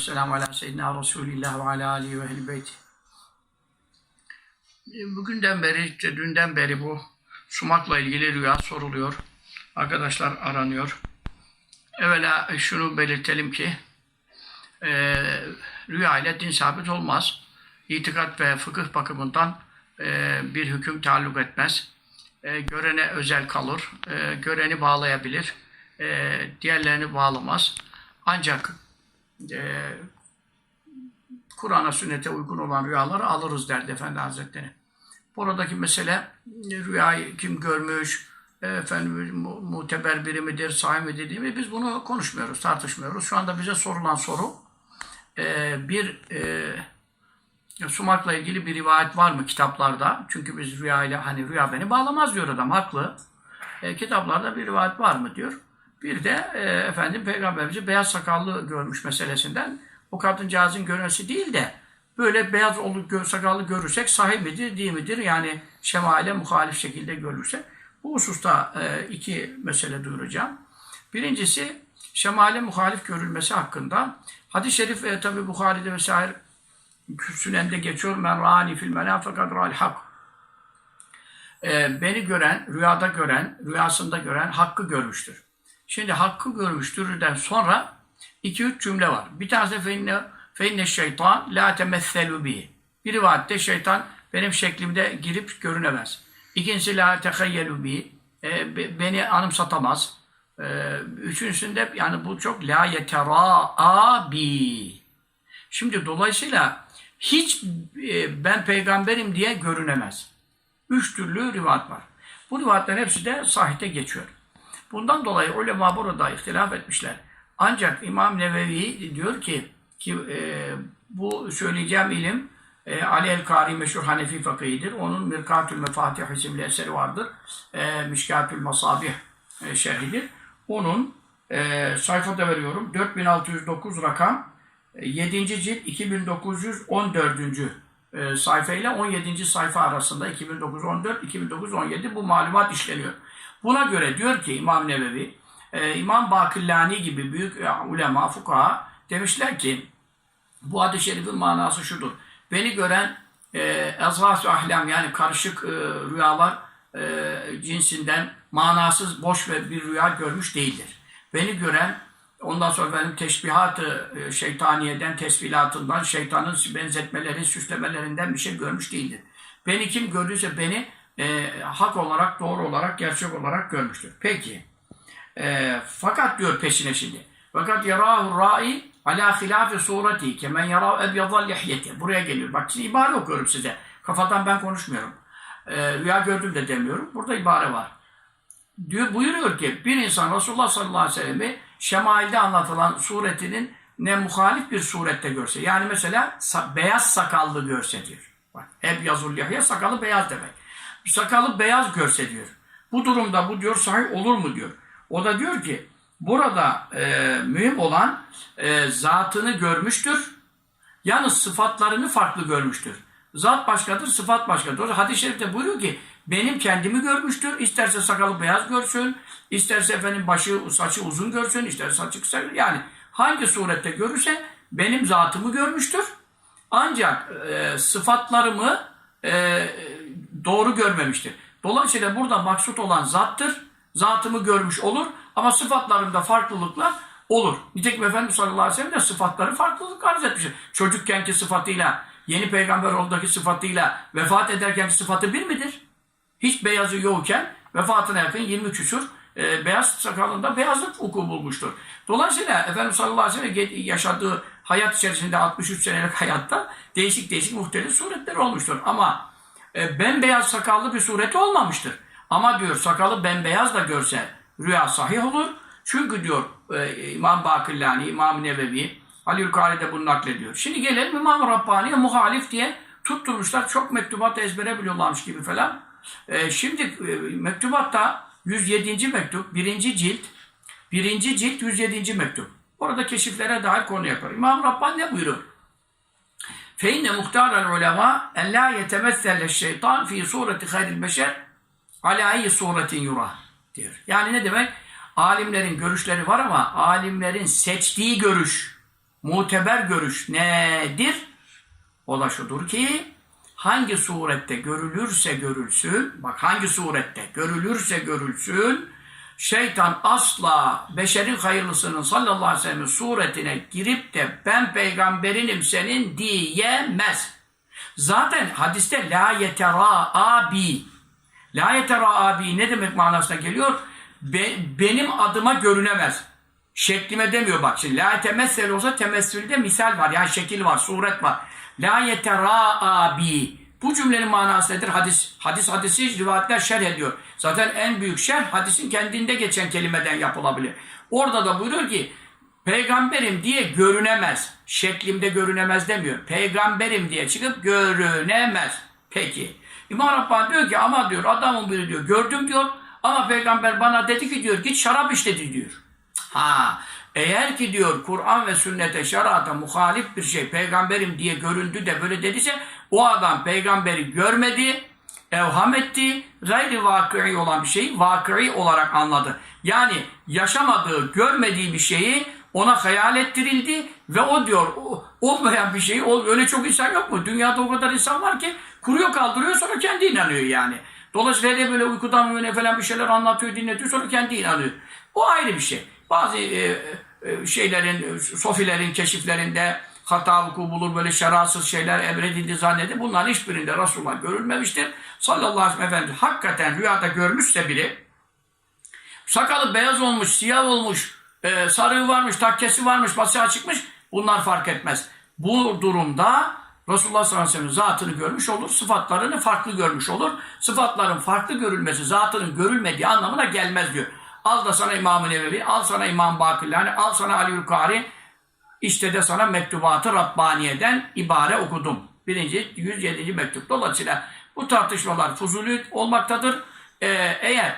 Selamu ala seyyidina Resulillah ve ala alihi ve ehl beyti. E, Bugünden beri, işte dünden beri bu sumakla ilgili rüya soruluyor. Arkadaşlar aranıyor. Evvela şunu belirtelim ki e, rüya ile din sabit olmaz. İtikat ve fıkıh bakımından e, bir hüküm taalluk etmez. E, görene özel kalır. E, göreni bağlayabilir. E, diğerlerini bağlamaz. Ancak e, Kur'an'a, sünnete uygun olan rüyaları alırız derdi Efendi Hazretleri. Buradaki mesele e, rüyayı kim görmüş, e, efendim mu- muteber biri midir, sahi midir değil mi? Biz bunu konuşmuyoruz, tartışmıyoruz. Şu anda bize sorulan soru e, bir e, sumakla ilgili bir rivayet var mı kitaplarda? Çünkü biz rüyayla hani rüya beni bağlamaz diyor adam haklı. E, kitaplarda bir rivayet var mı diyor. Bir de e, efendim peygamberimizi beyaz sakallı görmüş meselesinden. O kadıncağızın görmesi değil de böyle beyaz olup sakallı görürsek sahih midir değil midir? Yani şemale muhalif şekilde görürsek bu hususta e, iki mesele duyuracağım. Birincisi şemale muhalif görülmesi hakkında hadis-i şerif ve tabi Bukhari'de vesaire Sünende geçiyor. Men rani fil menâ râl hak. E, beni gören, rüyada gören, rüyasında gören hakkı görmüştür. Şimdi hakkı görmüştürden sonra iki üç cümle var. Bir tanesi feinne, feinne şeytan la temesselu bihi. Bir rivayette şeytan benim şeklimde girip görünemez. İkincisi la tehayyelu bihi. E, be- beni anımsatamaz. E, üçüncüsünde yani bu çok la yetera'a bi. Şimdi dolayısıyla hiç e, ben peygamberim diye görünemez. Üç türlü rivayet var. Bu rivayetlerin hepsi de sahihte geçiyor. Bundan dolayı ulema burada ihtilaf etmişler. Ancak İmam Nevevi diyor ki ki e, bu söyleyeceğim ilim e, Ali el-Kari meşhur Hanefi fakıhidir. Onun Mirkatül Mefatih isimli eseri vardır. E, Mişkatül Masabih e, şerhidir. Onun e, sayfada veriyorum 4609 rakam 7. cilt 2914. e, sayfa ile 17. sayfa arasında 2914 2917 bu malumat işleniyor. Buna göre diyor ki İmam Nevevi, e, İmam Bakillani gibi büyük e, ulema, fukaha demişler ki bu hadis-i şerifin manası şudur. Beni gören e, ezvas ahlam yani karışık e, rüyalar e, cinsinden manasız, boş ve bir rüya görmüş değildir. Beni gören ondan sonra benim teşbihatı e, şeytaniyeden, tesbihatından, şeytanın benzetmeleri, süslemelerinden bir şey görmüş değildir. Beni kim gördüyse beni e, hak olarak, doğru olarak, gerçek olarak görmüştür. Peki. E, fakat diyor peşine şimdi. Fakat yarahu ra'i ala hilafi sureti kemen yarahu ebyadal lihyeti. Buraya geliyor. Bak şimdi ibare okuyorum size. Kafadan ben konuşmuyorum. E, rüya gördüm de demiyorum. Burada ibare var. Diyor, buyuruyor ki bir insan Resulullah sallallahu aleyhi ve sellem'i şemailde anlatılan suretinin ne muhalif bir surette görse. Yani mesela beyaz sakallı görse diyor. Bak, hep yazul lihye sakalı beyaz demek. Sakalı beyaz görse diyor. Bu durumda bu diyor sahih olur mu diyor. O da diyor ki burada e, mühim olan e, zatını görmüştür. Yalnız sıfatlarını farklı görmüştür. Zat başkadır, sıfat başkadır. Hadis-i şerifte buyuruyor ki benim kendimi görmüştür. İsterse sakalı beyaz görsün, isterse efendim başı, saçı uzun görsün, isterse saçı kısa Yani hangi surette görürse benim zatımı görmüştür. Ancak e, sıfatlarımı e, doğru görmemiştir. Dolayısıyla burada maksut olan zattır. Zatımı görmüş olur ama sıfatlarımda farklılıklar olur. Nitekim Efendimiz sallallahu aleyhi ve sellem de sıfatları farklılık arz etmiştir. Çocukkenki sıfatıyla, yeni peygamber oldaki sıfatıyla, vefat ederkenki sıfatı bir midir? Hiç beyazı yokken vefatına yakın 20 küsur e, beyaz sakalında beyazlık vuku bulmuştur. Dolayısıyla Efendimiz sallallahu aleyhi ve sellem yaşadığı hayat içerisinde 63 senelik hayatta değişik değişik muhtelif suretler olmuştur. Ama e, bembeyaz sakallı bir sureti olmamıştır. Ama diyor sakalı bembeyaz da görse rüya sahih olur. Çünkü diyor e, İmam Bakillani, İmam Nevevi, Ali Ülkari de bunu naklediyor. Şimdi gelelim İmam Rabbani'ye muhalif diye tutturmuşlar. Çok mektubat ezbere biliyorlarmış gibi falan. E, şimdi e, mektubatta 107. mektup, 1. cilt, 1. cilt 107. mektup. Orada keşiflere dair konu yapar. İmam Rabbani ne buyuruyor? فإن مختار العلماء أن لا يتمثل الشيطان في صورة خير البشر على أي صورة يراه diyor. Yani ne demek? Alimlerin görüşleri var ama alimlerin seçtiği görüş muteber görüş nedir? O da şudur ki hangi surette görülürse görülsün, bak hangi surette görülürse görülsün, şeytan asla beşerin hayırlısının sallallahu aleyhi ve sellem suretine girip de ben peygamberinim senin diyemez. Zaten hadiste la yetera abi. La yetera abi ne demek manasına geliyor? Be- benim adıma görünemez. Şeklime demiyor bak şimdi. La temessel olsa temessülde misal var. Yani şekil var, suret var. La yetera abi. Bu cümlenin manası nedir? Hadis. Hadis hadisi rivayetler şerh ediyor. Zaten en büyük şerh hadisin kendinde geçen kelimeden yapılabilir. Orada da buyuruyor ki peygamberim diye görünemez. Şeklimde görünemez demiyor. Peygamberim diye çıkıp görünemez. Peki. İmam Rabbani diyor ki ama diyor adamın biri diyor gördüm diyor ama peygamber bana dedi ki diyor git şarap iç diyor. Ha, eğer ki diyor Kur'an ve sünnete, şerata muhalif bir şey peygamberim diye göründü de böyle dediyse o adam peygamberi görmedi, evham etti, gayri vakıi olan bir şeyi vakıi olarak anladı. Yani yaşamadığı, görmediği bir şeyi ona hayal ettirildi ve o diyor olmayan bir şeyi, öyle çok insan yok mu? Dünyada o kadar insan var ki kuruyor kaldırıyor sonra kendi inanıyor yani. Dolayısıyla de böyle uykudan uyanıyor falan bir şeyler anlatıyor, dinletiyor sonra kendi inanıyor. O ayrı bir şey. Bazı e, e, şeylerin, sofilerin keşiflerinde hata vuku bulur, böyle şerasız şeyler emredildi zannedip bunların hiçbirinde Resulullah görülmemiştir. Sallallahu aleyhi ve sellem Efendimiz hakikaten rüyada görmüşse biri sakalı beyaz olmuş, siyah olmuş, e, sarığı varmış, takkesi varmış, başı çıkmış bunlar fark etmez. Bu durumda Resulullah sallallahu aleyhi ve sellem zatını görmüş olur, sıfatlarını farklı görmüş olur. Sıfatların farklı görülmesi zatının görülmediği anlamına gelmez diyor. Al da sana İmam-ı Nevevi, al sana İmam Bakillani, al sana Ali Yukari, işte de sana mektubatı Rabbaniye'den ibare okudum. Birinci 107. mektup. Dolayısıyla bu tartışmalar fuzuli olmaktadır. Ee, eğer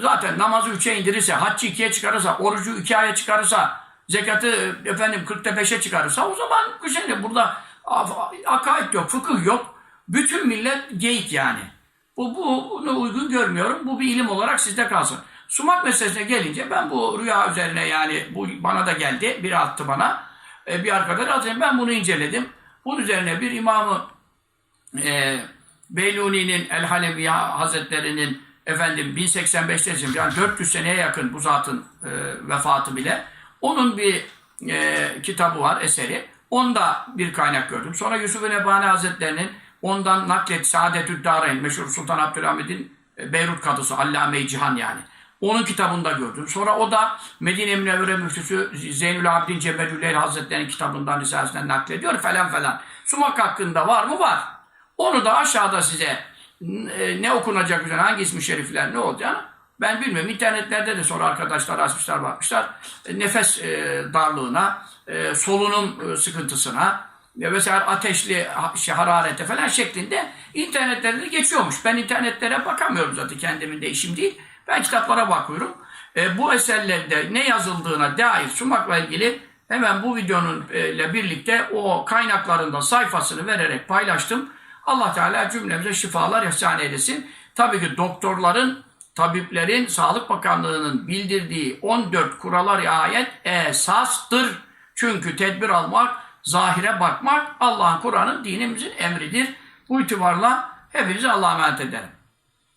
zaten namazı üçe indirirse, haccı ikiye çıkarırsa, orucu iki aya çıkarırsa, zekatı efendim 40'ta beşe çıkarırsa o zaman şimdi burada akaid yok, fıkıh yok. Bütün millet geyik yani. Bu bunu uygun görmüyorum. Bu bir ilim olarak sizde kalsın. Sumak meselesine gelince ben bu rüya üzerine yani bu bana da geldi. Biri attı bana. E, bir arkadaş attı. Ben bunu inceledim. Bunun üzerine bir imamı e, Beyluni'nin El Halevi Hazretleri'nin efendim 1085'te yazılmış. Yani 400 seneye yakın bu zatın e, vefatı bile. Onun bir e, kitabı var, eseri. Onda bir kaynak gördüm. Sonra Yusuf-u Nebani Hazretleri'nin ondan naklet Saadetü Darayn, meşhur Sultan Abdülhamid'in e, Beyrut kadısı, Allame-i Cihan yani. Onun kitabında gördüm. Sonra o da Medine Münevvere müftüsü Zeynül Abidin Cebelüleyl Hazretleri'nin kitabından, risalesinden naklediyor falan falan. Sumak hakkında var mı? Var. Onu da aşağıda size e, ne okunacak üzerine, hangi ismi şerifler ne olacağını ben bilmiyorum. İnternetlerde de sonra arkadaşlar açmışlar bakmışlar. E, Nefes e, darlığına, solunum sıkıntısına, mesela ateşli şey, hararete falan şeklinde internetlerde de geçiyormuş. Ben internetlere bakamıyorum zaten kendimin de işim değil. Ben kitaplara bakıyorum. E, bu eserlerde ne yazıldığına dair sumakla ilgili hemen bu videonun e, ile birlikte o kaynaklarında sayfasını vererek paylaştım. Allah Teala cümlemize şifalar ihsan eylesin. Tabii ki doktorların, tabiplerin, Sağlık Bakanlığı'nın bildirdiği 14 kurala riayet esastır. Çünkü tedbir almak, zahire bakmak Allah'ın Kur'an'ın dinimizin emridir. Bu itibarla hepinizi Allah'a emanet ederim.